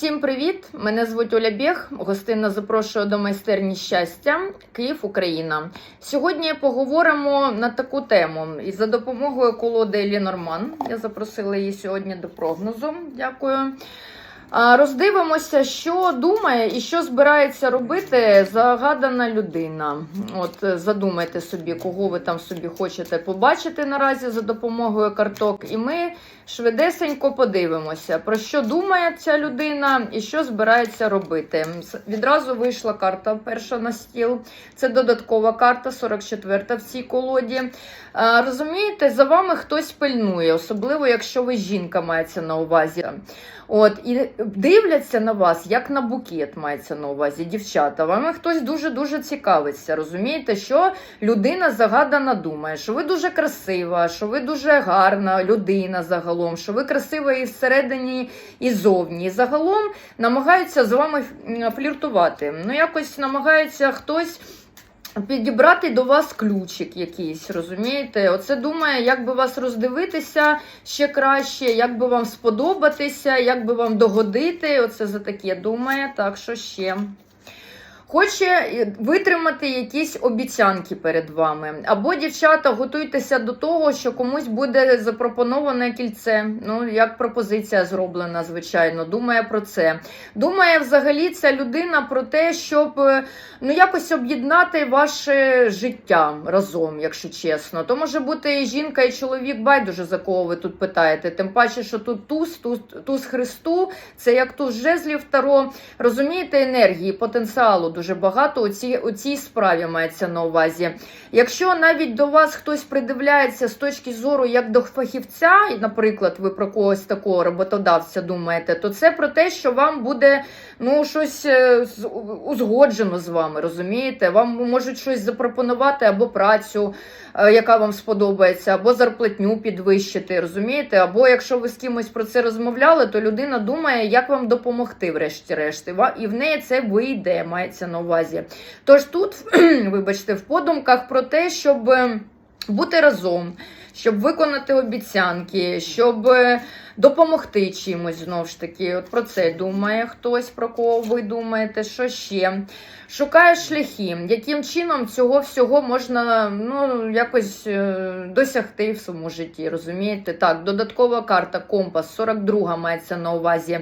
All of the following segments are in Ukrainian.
Всім привіт! Мене звуть Оля Бєг. Гостинно запрошую до майстерні щастя Київ, Україна. Сьогодні поговоримо на таку тему. І за допомогою колоди Елі Норман. Я запросила її сьогодні до прогнозу. Дякую. Роздивимося, що думає і що збирається робити загадана людина. От задумайте собі, кого ви там собі хочете побачити наразі за допомогою карток. І ми швидесенько подивимося, про що думає ця людина і що збирається робити. Відразу вийшла карта перша на стіл. Це додаткова карта, 44 в цій колоді. Розумієте, за вами хтось пильнує, особливо якщо ви жінка мається на увазі. От і дивляться на вас як на букет, мається на увазі, дівчата. Вами хтось дуже дуже цікавиться. Розумієте, що людина загадана думає, що ви дуже красива, що ви дуже гарна людина загалом, що ви красива і всередині, і зовні. І загалом намагаються з вами фліртувати. Ну, якось намагається хтось. Підібрати до вас ключик якийсь, розумієте? Оце думає, як би вас роздивитися ще краще, як би вам сподобатися, як би вам догодити. Оце за таке думає. Так, що ще? Хоче витримати якісь обіцянки перед вами. Або, дівчата, готуйтеся до того, що комусь буде запропоноване кільце. Ну, як пропозиція зроблена, звичайно. Думає про це. Думає взагалі ця людина про те, щоб е, ну, якось об'єднати ваше життя разом, якщо чесно. То може бути і жінка, і чоловік, байдуже за кого ви тут питаєте. Тим паче, що тут туз, туз, туз Христу, це як туз жезлів Таро. Розумієте, енергії, потенціалу дуже багато у цій, у цій справі мається на увазі. Якщо навіть до вас хтось придивляється з точки зору як до фахівця, наприклад, ви про когось такого роботодавця думаєте, то це про те, що вам буде ну, щось е, узгоджено з вами, розумієте? Вам можуть щось запропонувати або працю, е, яка вам сподобається, або зарплатню підвищити, розумієте? Або якщо ви з кимось про це розмовляли, то людина думає, як вам допомогти, врешті-решт. І в неї це вийде, мається на увазі. Тож тут, вибачте, в подумках про те, щоб е, бути разом, щоб виконати обіцянки, щоб е, допомогти чимось знову ж таки. От про це думає хтось, про кого ви думаєте, що ще. Шукає шляхи, яким чином цього всього можна ну, якось е, досягти в своєму житті. Розумієте? Так, додаткова карта, компас, 42 мається на увазі.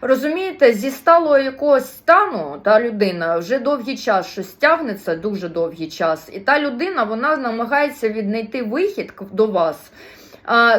Розумієте, зі сталого якогось стану та людина вже довгий час щось тягнеться, дуже довгий час, і та людина вона намагається віднайти вихід до вас.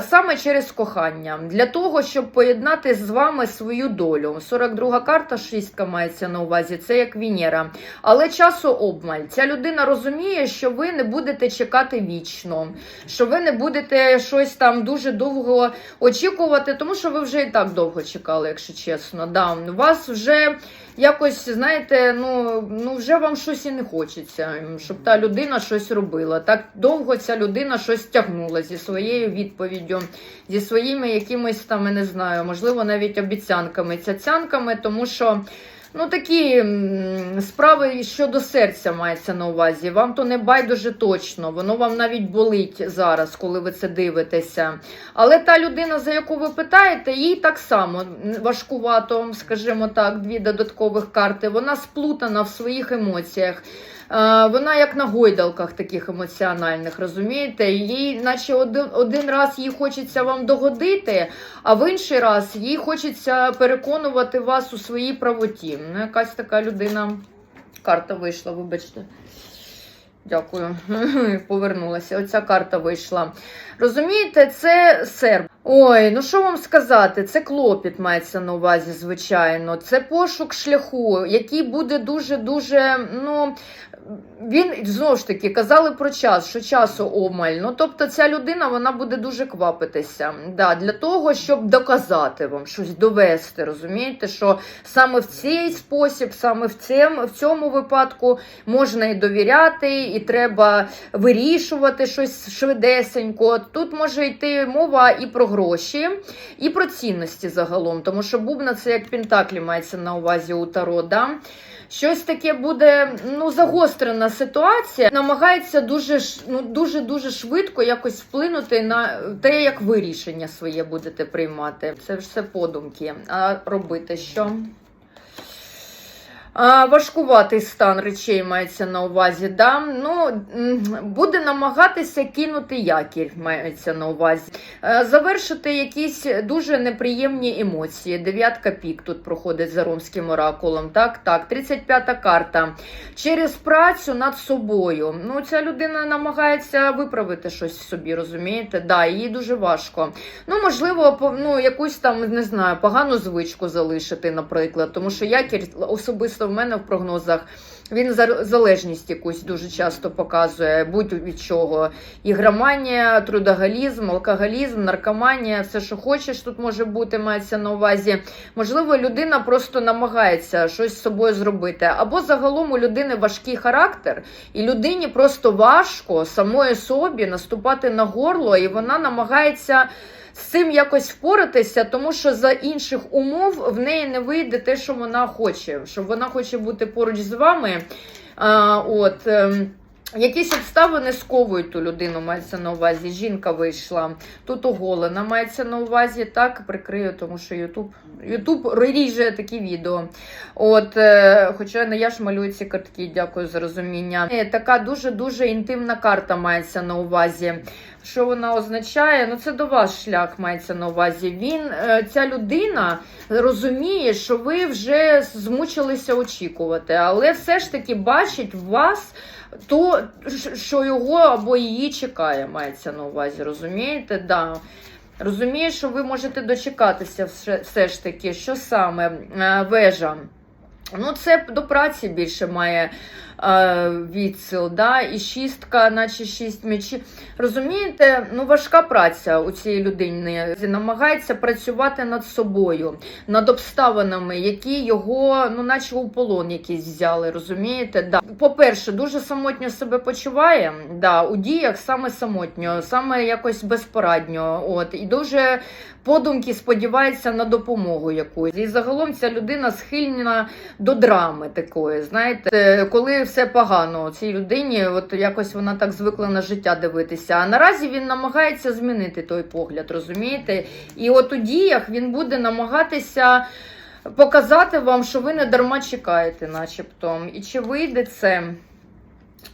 Саме через кохання, для того, щоб поєднати з вами свою долю. 42 карта, шістка мається на увазі, це як Венера. Але часу обмаль. Ця людина розуміє, що ви не будете чекати вічно, що ви не будете щось там дуже довго очікувати, тому що ви вже і так довго чекали, якщо чесно. Да, у вас вже якось, знаєте, ну, ну вже вам щось і не хочеться, щоб та людина щось робила. Так довго ця людина щось тягнула зі своєю відповіддю, зі своїми якимись там, я не знаю, можливо, навіть обіцянками, цяцянками, тому що. Ну, такі справи щодо серця мається на увазі. Вам то не байдуже точно, воно вам навіть болить зараз, коли ви це дивитеся. Але та людина, за яку ви питаєте, їй так само важкувато, скажімо так, дві додаткових карти. Вона сплутана в своїх емоціях. Е, Вона як на гойдалках таких емоціональних, розумієте? Їй, наче один, один раз їй хочеться вам догодити, а в інший раз їй хочеться переконувати вас у своїй правоті. Ну, якась така людина. Карта вийшла, вибачте. Дякую, повернулася. Оця карта вийшла. Розумієте, це серб. Ой, ну що вам сказати? Це клопіт мається на увазі, звичайно. Це пошук шляху, який буде дуже-дуже. ну, Він знову ж таки казали про час, що часу обмаль. Ну, тобто, ця людина вона буде дуже квапитися. Да, для того, щоб доказати вам щось довести. Розумієте, що саме в цей спосіб, саме в цьому, в цьому випадку можна і довіряти, і треба вирішувати щось швидесенько. Тут може йти мова і про гроші, і про цінності загалом, тому що бубна це як пентаклі мається на увазі у Таро. Да? Щось таке буде ну, загострена ситуація, намагається дуже ну дуже дуже швидко якось вплинути на те, як ви рішення своє будете приймати. Це все подумки. А робити що? Важкуватий стан речей мається на увазі. Да? Ну, буде намагатися кинути якір, мається на увазі. Е, Завершити якісь дуже неприємні емоції. Дев'ятка пік тут проходить за ромським оракулом. Так, так, 35-та карта. Через працю над собою. Ну, ця людина намагається виправити щось собі, розумієте? Да, їй дуже важко. Ну, можливо, ну, якусь там, не знаю, погану звичку залишити, наприклад. Тому що якір особисто в мене в прогнозах. Він за- залежність якусь дуже часто показує, будь від чого. Ігроманія, трудоголізм, алкоголізм, наркоманія, все, що хочеш, тут може бути, мається на увазі. Можливо, людина просто намагається щось з собою зробити. Або загалом у людини важкий характер, і людині просто важко самої собі наступати на горло, і вона намагається. З цим якось впоратися, тому що за інших умов в неї не вийде те, що вона хоче. Що вона хоче бути поруч з вами. А, от, ем, Якісь обставини сковують ту людину, мається на увазі. Жінка вийшла, тут оголена, мається на увазі. Так, прикрию, тому що Ютуб Ютуб ріже такі відео. От, е, Хоча не я ж малюю ці картки, дякую за розуміння. Е, Така дуже-дуже інтимна карта мається на увазі. Що вона означає? Ну, це до вас шлях мається на увазі. Він, е, ця людина розуміє, що ви вже змучилися очікувати, але все ж таки бачить вас то, що його або її чекає, мається на увазі. Розумієте? Да. Розумієш, що ви можете дочекатися все, ж таки, що саме Е, вежа. Ну, це до праці більше має е, відсил, да? і шістка, наче шість м'ячів. Розумієте, ну важка праця у цієї людини. Намагається працювати над собою, над обставинами, які його, ну, наче у полон якийсь взяли. Розумієте? Да. По-перше, дуже самотньо себе почуває. Да, у діях саме самотньо, саме якось безпорадньо. От і дуже подумки сподівається на допомогу якусь. І загалом ця людина схильна до драми такої. Знаєте, Е, коли все погано цій людині, от якось вона так звикла на життя дивитися. А наразі він намагається змінити той погляд, розумієте? І от у діях він буде намагатися. Показати вам, що ви не дарма чекаєте, начебто. І чи вийде це?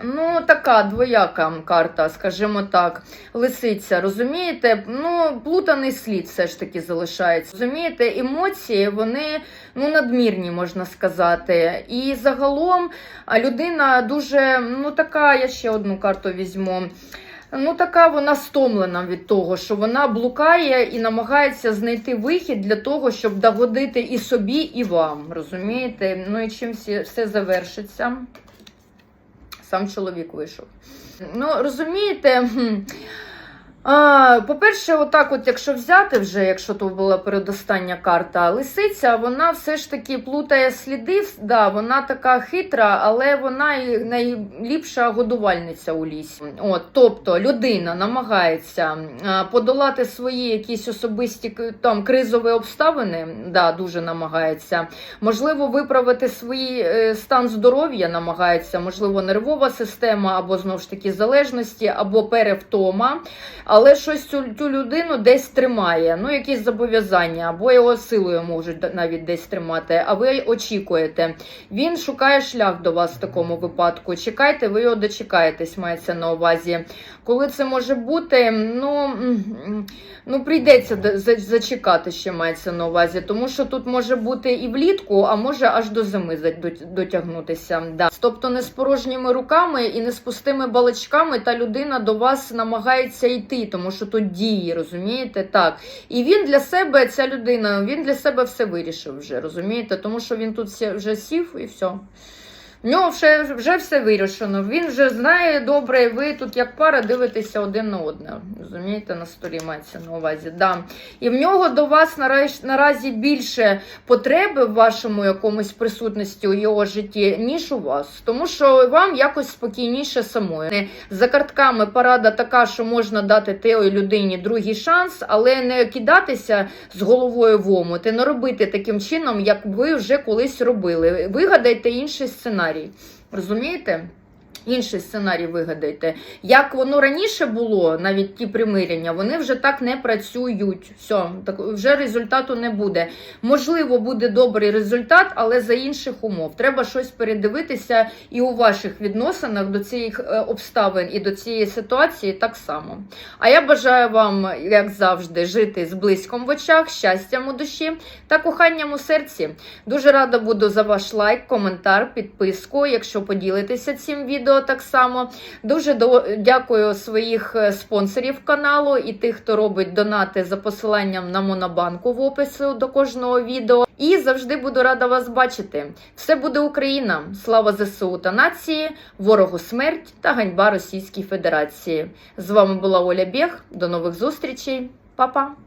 Ну, така двояка карта, скажімо так, лисиця, розумієте? Ну, плутаний слід все ж таки залишається. Розумієте, емоції, вони ну, надмірні, можна сказати. І загалом людина дуже, ну, така, я ще одну карту візьму. Ну, така вона стомлена від того, що вона блукає і намагається знайти вихід для того, щоб догодити і собі, і вам. Розумієте? Ну і чим все завершиться сам чоловік вийшов. Ну, розумієте. А, по-перше, отак, от, якщо взяти вже, якщо то була передостання карта, лисиця, вона все ж таки плутає сліди. Да, вона така хитра, але вона і найліпша годувальниця у лісі. От, тобто людина намагається подолати свої якісь особисті там кризові обставини, да, дуже намагається. Можливо, виправити свій е, стан здоров'я намагається, можливо, нервова система, або знову ж таки залежності, або перевтома. Але щось цю, цю людину десь тримає, ну якісь зобов'язання, або його силою можуть навіть десь тримати, а ви очікуєте. Він шукає шлях до вас в такому випадку. Чекайте, ви його дочекаєтесь, мається на увазі. Коли це може бути, ну, ну прийдеться зачекати, ще мається на увазі, тому що тут може бути і влітку, а може аж до зими дотягнутися. Да. Тобто не з порожніми руками і не з пустими балачками та людина до вас намагається йти, тому що тут дії, розумієте? Так. І він для себе, ця людина, він для себе все вирішив вже, розумієте? Тому що він тут вже сів і все. В нього вже, вже все вирішено. Він вже знає добре, і ви тут як пара дивитеся один на одне. Розумієте, на столі мається на увазі. Да. І в нього до вас нараз- наразі більше потреби в вашому якомусь присутності у його житті, ніж у вас. Тому що вам якось спокійніше самою. За картками порада така, що можна дати тій людині другий шанс, але не кидатися з головою в омут і не робити таким чином, як ви вже колись робили. Вигадайте інший сценарій. Розумієте? Інший сценарій вигадайте. Як воно раніше було, навіть ті примирення, вони вже так не працюють. Все, так вже результату не буде. Можливо, буде добрий результат, але за інших умов. Треба щось передивитися і у ваших відносинах до цих е, обставин і до цієї ситуації так само. А я бажаю вам, як завжди, жити з близьком в очах, щастям у душі та коханням у серці. Дуже рада буду за ваш лайк, коментар, підписку, якщо поділитеся цим відео так само. Дуже до... дякую своїх е, спонсорів каналу і тих, хто робить донати за посиланням на Монобанку в описі до кожного відео. І завжди буду рада вас бачити. Все буде Україна! Слава ЗСУ та нації, ворогу смерть та ганьба Російській Федерації. З вами була Оля Бєх. До нових зустрічей, Па-па!